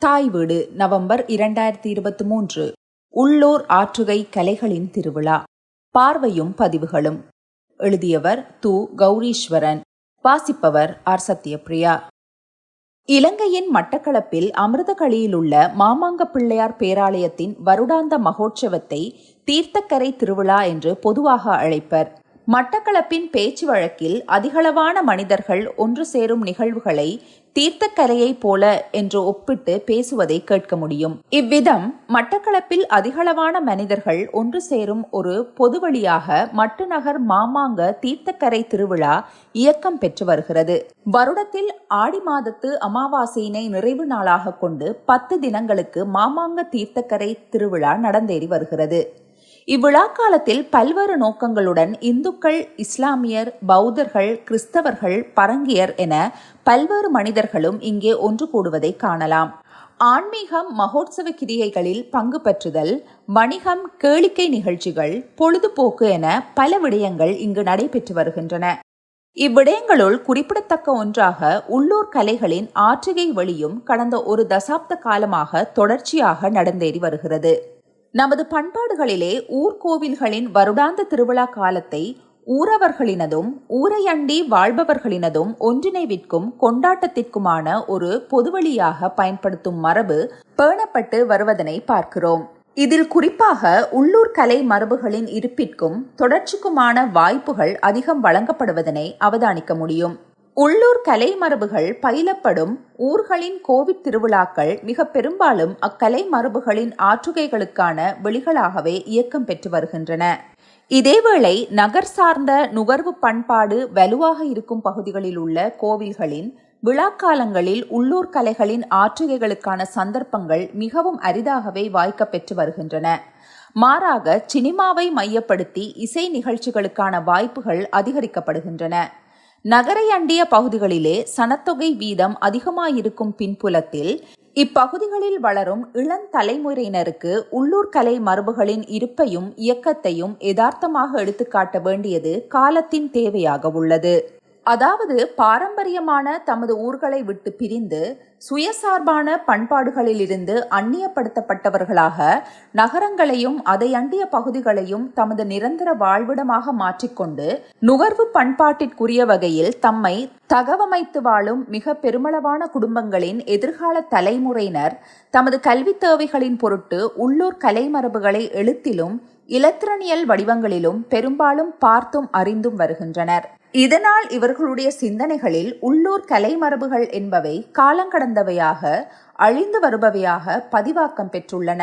தாய் வீடு நவம்பர் இரண்டாயிரத்தி இருபத்தி மூன்று. உள்ளூர் ஆற்றுகை கலைகளின் திருவிழா. பார்வையும் பதிவுகளும். எழுதியவர் து. கௌரீஸ்வரன். வாசிப்பவர் ஆர். சத்யபிரியா இலங்கையின் மட்டக்களப்பில் அமிர்தகளியில் உள்ள மாமாங்க பிள்ளையார் பேராலயத்தின் வருடாந்த மகோற்சவத்தை தீர்த்தக்கரை திருவிழா என்று பொதுவாக அழைப்பர். மட்டக்களப்பின் பேச்சு வழக்கில் அதிகளவான மனிதர்கள் ஒன்று சேரும் நிகழ்வுகளை தீர்த்தக்கரையைப் போல என்று ஒப்பிட்டு பேசுவதை கேட்க முடியும். இவ்விதம் மட்டக்களப்பில் அதிகளவான மனிதர்கள் ஒன்று சேரும் ஒரு பொதுவழியாக மட்டுநகர் மாமாங்க தீர்த்தக்கரை திருவிழா இயக்கம் பெற்று வருகிறது. வருடத்தில் ஆடி மாதத்து அமாவாசையினை நிறைவு நாளாக கொண்டு பத்து தினங்களுக்கு மாமாங்க தீர்த்தக்கரை திருவிழா நடந்தேறி வருகிறது. இவ்விழா காலத்தில் பல்வேறு நோக்கங்களுடன் இந்துக்கள் இஸ்லாமியர் பௌத்தர்கள் கிறிஸ்தவர்கள் பரங்கியர் என பல்வேறு மனிதர்களும் இங்கே ஒன்று கூடுவதை காணலாம். ஆன்மீகம் மகோத்சவ கிரியைகளில் பங்கு பெற்றுதல் வணிகம் கேளிக்கை நிகழ்ச்சிகள் பொழுதுபோக்கு என பல விடயங்கள் இங்கு நடைபெற்று வருகின்றன. இவ்விடயங்களுள் குறிப்பிடத்தக்க ஒன்றாக உள்ளூர் கலைகளின் ஆற்றுகை வழியும் கடந்த ஒரு தசாப்த காலமாக தொடர்ச்சியாக நடந்தேறி வருகிறது. நமது பண்பாடுகளிலே ஊர்கோவில்களின் வருடாந்த திருவிழா காலத்தை ஊரவர்களினதும் ஊரையண்டி வாழ்பவர்களினதும் ஒன்றிணைவிற்கும் கொண்டாட்டத்திற்குமான ஒரு பொதுவழியாக பயன்படுத்தும் மரபு பேணப்பட்டு வருவதனை பார்க்கிறோம். இதில் குறிப்பாக உள்ளூர் கலை மரபுகளின் இருப்பிற்கும் தொடர்ச்சிக்குமான வாய்ப்புகள் அதிகம் வழங்கப்படுவதனை அவதானிக்க முடியும். உள்ளூர் கலை மரபுகள் பயிலப்படும் ஊர்களின் கோவிட் திருவிழாக்கள் மிக பெரும்பாலும் அக்கலை மரபுகளின் ஆற்றுகைகளுக்கான வெளிகளாகவே இயக்கம் பெற்று வருகின்றன. இதேவேளை நகர் சார்ந்த நுகர்வு பண்பாடு வலுவாக இருக்கும் பகுதிகளில் உள்ள கோவில்களின் விழாக்காலங்களில் உள்ளூர் கலைகளின் ஆற்றுகைகளுக்கான சந்தர்ப்பங்கள் மிகவும் அரிதாகவே வாய்க்க பெற்று வருகின்றன. மாறாக சினிமாவை மையப்படுத்தி இசை நிகழ்ச்சிகளுக்கான வாய்ப்புகள் அதிகரிக்கப்படுகின்றன. நகரை அண்டிய பகுதிகளிலே சனத்தொகை வீதம் அதிகமாயிருக்கும் பின்புலத்தில் இப்பகுதிகளில் வளரும் இளந்தலைமுறையினருக்கு உள்ளூர் கலை மரபுகளின் இருப்பையும் இயக்கத்தையும் யதார்த்தமாக எடுத்துக்காட்ட வேண்டியது காலத்தின் தேவையாக உள்ளது. அதாவது பாரம்பரியமான தமது ஊர்களை விட்டு பிரிந்து சுயசார்பான பண்பாடுகளிலிருந்து அந்நியப்படுத்தப்பட்டவர்களாக நகரங்களையும் அதை அண்டிய பகுதிகளையும் தமது நிரந்தர வாழ்விடமாக மாற்றிக்கொண்டு நுகர்வு பண்பாட்டிற்குரிய வகையில் தம்மை தகவமைத்து வாழும் மிக பெருமளவான குடும்பங்களின் எதிர்கால தலைமுறையினர் தமது கல்வித் தேவைகளின் பொருட்டு உள்ளூர் கலைமரபுகளை எழுத்திலும் இலத்திரனியல் வடிவங்களிலும் பெரும்பாலும் பார்த்தும் அறிந்தும் வருகின்றனர். இதனால் இவர்களுடைய சிந்தனைகளில் உள்ளூர் கலை மரபுகள் என்பவை காலங்கடந்தவையாக அழிந்து வருபவையாக பதிவாக்கம் பெற்றுள்ளன.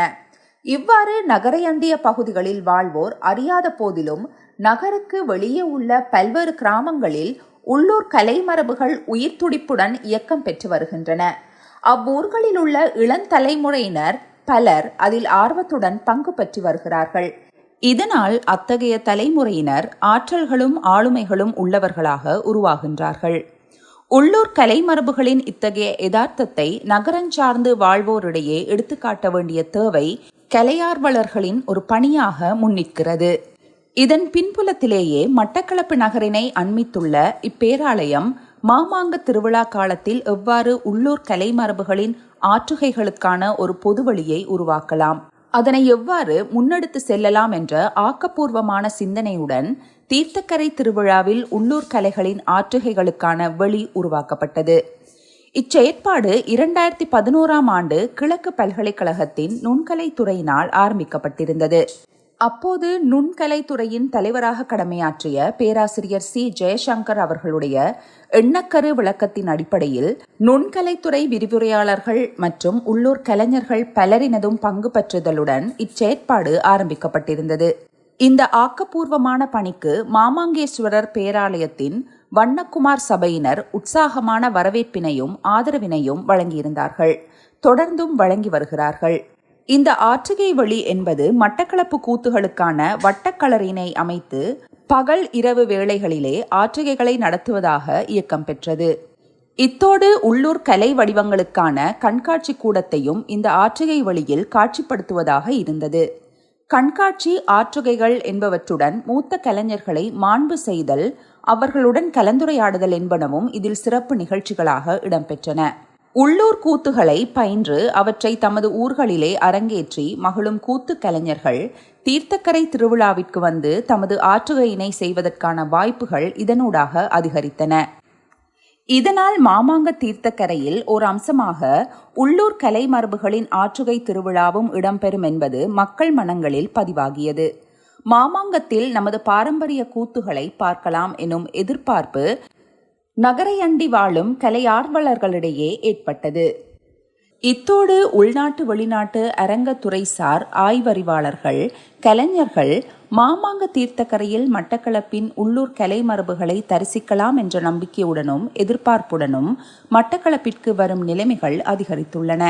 இவ்வாறு நகரையண்டிய பகுதிகளில் வாழ்வோர் அறியாத போதிலும் நகருக்கு வெளியே உள்ள பல்வேறு கிராமங்களில் உள்ளூர் கலை மரபுகள் உயிர் துடிப்புடன் இயக்கம் பெற்று வருகின்றன. அவ்வூர்களில் உள்ள இளந்தலைமுறையினர் பலர் அதில் ஆர்வத்துடன் பங்கு பெற்று வருகிறார்கள். இதனால் அத்தகைய தலைமுறையினர் ஆற்றல்களும் ஆளுமைகளும் உள்ளவர்களாக உருவாகின்றார்கள். உள்ளூர் கலைமரபுகளின் இத்தகைய யதார்த்தத்தை நகரஞ்சார்ந்து வாழ்வோரிடையே எடுத்துக்காட்ட வேண்டிய தேவை கலையார்வலர்களின் ஒரு பணியாக முன்னிற்கிறது. இதன் பின்புலத்திலேயே மட்டக்களப்பு நகரினை அண்மித்துள்ள இப்பேராலயம் மாமாங்க திருவிழா காலத்தில் எவ்வாறு உள்ளூர் கலைமரபுகளின் ஆற்றுகைகளுக்கான ஒரு பொதுவழியை உருவாக்கலாம். அதனை எவ்வாறு முன்னெடுத்து செல்லலாம் என்ற ஆக்கப்பூர்வமான சிந்தனையுடன் தீர்த்தக்கரை திருவிழாவில் உள்ளூர் கலைகளின் ஆற்றுகைகளுக்கான வெளி உருவாக்கப்பட்டது. இச்செயற்பாடு இரண்டாயிரத்தி பதினோராம் ஆண்டு கிழக்கு பல்கலைக்கழகத்தின் நுண்கலைத்துறையினால் ஆரம்பிக்கப்பட்டிருந்தது. அப்போது நுண்கலைத்துறையின் தலைவராக கடமையாற்றிய பேராசிரியர் சி. ஜெயசங்கர் அவர்களுடைய எண்ணக்கரு விளக்கத்தின் அடிப்படையில் நுண்கலைத்துறை விரிவுரையாளர்கள் மற்றும் உள்ளூர் கலைஞர்கள் பலரினதும் பங்கு பெற்றுதலுடன் இச்செயற்பாடு ஆரம்பிக்கப்பட்டிருந்தது. இந்த ஆக்கப்பூர்வமான பணிக்கு மாமாங்கேஸ்வரர் பேராலயத்தின் வண்ணக்குமார் சபையினர் உற்சாகமான வரவேற்பினையும் ஆதரவினையும் வழங்கியிருந்தார்கள். தொடர்ந்தும் வழங்கி வருகிறார்கள். இந்த ஆற்றுகை வழி என்பது மட்டக்களப்பு கூத்துகளுக்கான வட்டக்கலரினை அமைத்து பகல் இரவு வேளைகளிலே ஆற்றுகைகளை நடத்துவதாக இயக்கம் பெற்றது. இத்தோடு உள்ளூர் கலை வடிவங்களுக்கான கண்காட்சி கூடத்தையும் இந்த ஆற்றுகை வழியில் காட்சிப்படுத்துவதாக இருந்தது. கண்காட்சி ஆற்றுகைகள் என்பவற்றுடன் மூத்த கலைஞர்களை மாண்பு செய்தல் அவர்களுடன் கலந்துரையாடுதல் என்பனவும் இதில் சிறப்பு நிகழ்ச்சிகளாக இடம்பெற்றன. உள்ளூர் கூத்துகளை பயின்று அவற்றை தமது ஊர்களிலே அரங்கேற்றி மகிழும் கூத்து கலைஞர்கள் தீர்த்தக்கரை திருவிழாவிற்கு வந்து தமது ஆற்றுகையினை செய்வதற்கான வாய்ப்புகள் இதனூடாக அதிகரித்தன. இதனால் மாமாங்க தீர்த்தக்கரையில் ஒரு அம்சமாக உள்ளூர் கலை மரபுகளின் ஆற்றுகை திருவிழாவும் இடம்பெறும் என்பது மக்கள் மனங்களில் பதிவாகியது. மாமாங்கத்தில் நமது பாரம்பரிய கூத்துகளை பார்க்கலாம் எனும் எதிர்பார்ப்பு நகரையண்டி வாழும் கலையார்வலர்களிடையே ஏற்பட்டது. இத்தோடு உள்நாட்டு வெளிநாட்டு அரங்கத்துறைசார் ஆய்வறிவாளர்கள் கலைஞர்கள் மாமாங்க தீர்த்தக்கரையில் மட்டக்களப்பின் உள்ளூர் கலை மரபுகளை தரிசிக்கலாம் என்ற நம்பிக்கையுடனும் எதிர்பார்ப்புடனும் மட்டக்களப்பிற்கு வரும் நிலைமைகள் அதிகரித்துள்ளன.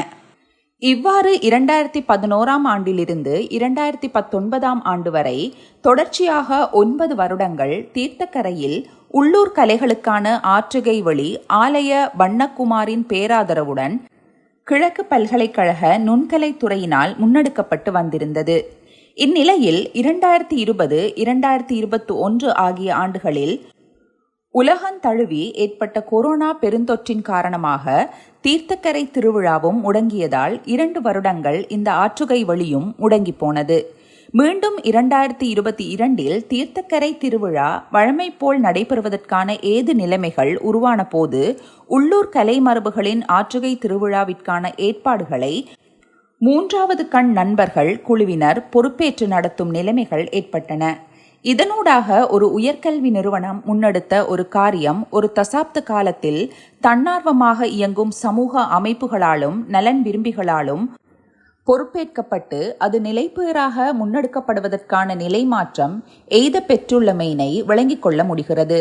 இவ்வாறு இரண்டாயிரத்தி பதினோராம் ஆண்டிலிருந்து இரண்டாயிரத்தி பத்தொன்பதாம் ஆண்டு வரை தொடர்ச்சியாக ஒன்பது வருடங்கள் தீர்த்தக்கரையில் உள்ளூர் கலைகளுக்கான ஆற்றுகை வழி ஆலய வண்ணக்குமாரின் பேராதரவுடன் கிழக்கு பல்கலைக்கழக நுண்கலைத்துறையினால் முன்னெடுக்கப்பட்டு வந்திருந்தது. இந்நிலையில் இரண்டாயிரத்தி இருபது இரண்டாயிரத்தி இருபத்தி ஒன்று ஆகிய ஆண்டுகளில் உலகந்தழுவி ஏற்பட்ட கொரோனா பெருந்தொற்றின் காரணமாக தீர்த்தக்கரை திருவிழாவும் முடங்கியதால் இரண்டு வருடங்கள் இந்த ஆற்றுகை வழியும் முடங்கி போனது. மீண்டும் இரண்டாயிரத்தி இருபத்தி இரண்டில் தீர்த்தக்கரை திருவிழா வழமை போல் நடைபெறுவதற்கான ஏது நிலைமைகள் உருவான போது உள்ளூர் கலைமரபுகளின் ஆற்றுகை திருவிழாவிற்கான ஏற்பாடுகளை மூன்றாவது கண் நண்பர்கள் குழுவினர் பொறுப்பேற்று நடத்தும் நிலைமைகள் ஏற்பட்டன. இதனூடாக ஒரு உயர்கல்வி நிறுவனம் முன்னெடுத்த ஒரு காரியம் ஒரு தசாப்த காலத்தில் தன்னார்வமாக இயங்கும் சமூக அமைப்புகளாலும் நலன் விரும்பிகளாலும் பொறுப்பேற்கப்பட்டு அது நிலைப்பேறாக முன்னெடுக்கப்படுவதற்கான நிலை மாற்றம் எய்த பெற்றுள்ளமையினை விளங்கிக் கொள்ள முடிகிறது.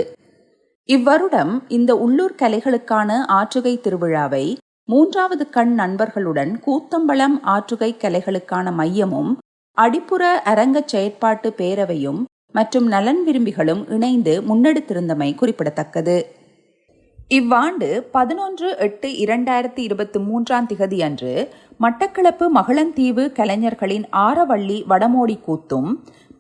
இவ்வருடம் இந்த உள்ளூர் கலைகளுக்கான ஆற்றுகை திருவிழாவை மூன்றாவது கண் நண்பர்களுடன் கூத்தம்பலம் ஆற்றுகை கலைகளுக்கான மையமும் அடிப்புற அரங்க செயற்பாட்டு பேரவையும் மற்றும் நலன் விரும்பிகளும் இணைந்து முன்னெடுத்திருந்தமை குறிப்பிடத்தக்கது. இவ்வாண்டு பதினொன்று எட்டு இரண்டாயிரத்தி இருபத்தி மூன்றாம் திகதி அன்று மட்டக்களப்பு மகளந்தீவு கலைஞர்களின் ஆரவள்ளி வடமோடி கூத்தும்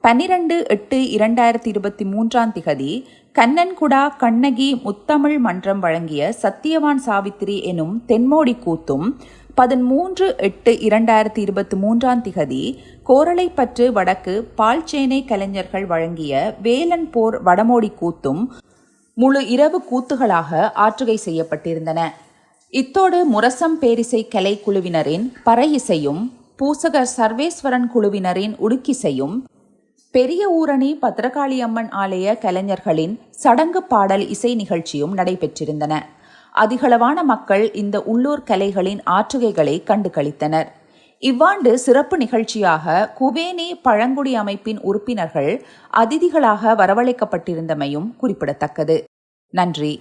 பன்னிரண்டு எட்டு இரண்டாயிரத்தி இருபத்தி மூன்றாம் திகதி கண்ணன்குடா கண்ணகி முத்தமிழ் மன்றம் வழங்கிய சத்தியவான் சாவித்திரி எனும் தென்மோடி கூத்தும் பதிமூன்று எட்டு இரண்டாயிரத்தி இருபத்தி மூன்றாம் திகதி கோரளைப்பற்று வடக்கு பால்ச்சேனை கலைஞர்கள் வழங்கிய வேலன் போர் வடமோடி கூத்தும் முழு இரவு கூத்துகளாக ஆற்றுகை செய்யப்பட்டிருந்தன. இத்தோடு முரசம் பேரிசை கலை குழுவினரின் பறை இசையும் பூசகர் சர்வேஸ்வரன் குழுவினரின் உடுக்கிசையும் பெரிய ஊரணி பத்திரகாளியம்மன் ஆலய கலைஞர்களின் சடங்கு பாடல் இசை நிகழ்ச்சியும் நடைபெற்றிருந்தன. அதிகளவான மக்கள் இந்த உள்ளூர் கலைகளின் ஆற்றுகைகளை கண்டு கழித்தனர் இவ்வாண்டு சிறப்பு நிகழ்ச்சியாக குவேனி பழங்குடி அமைப்பின் உறுப்பினர்கள் அதிதிகளாக வரவழைக்கப்பட்டிருந்தமையும் குறிப்பிடத்தக்கது. நன்றி.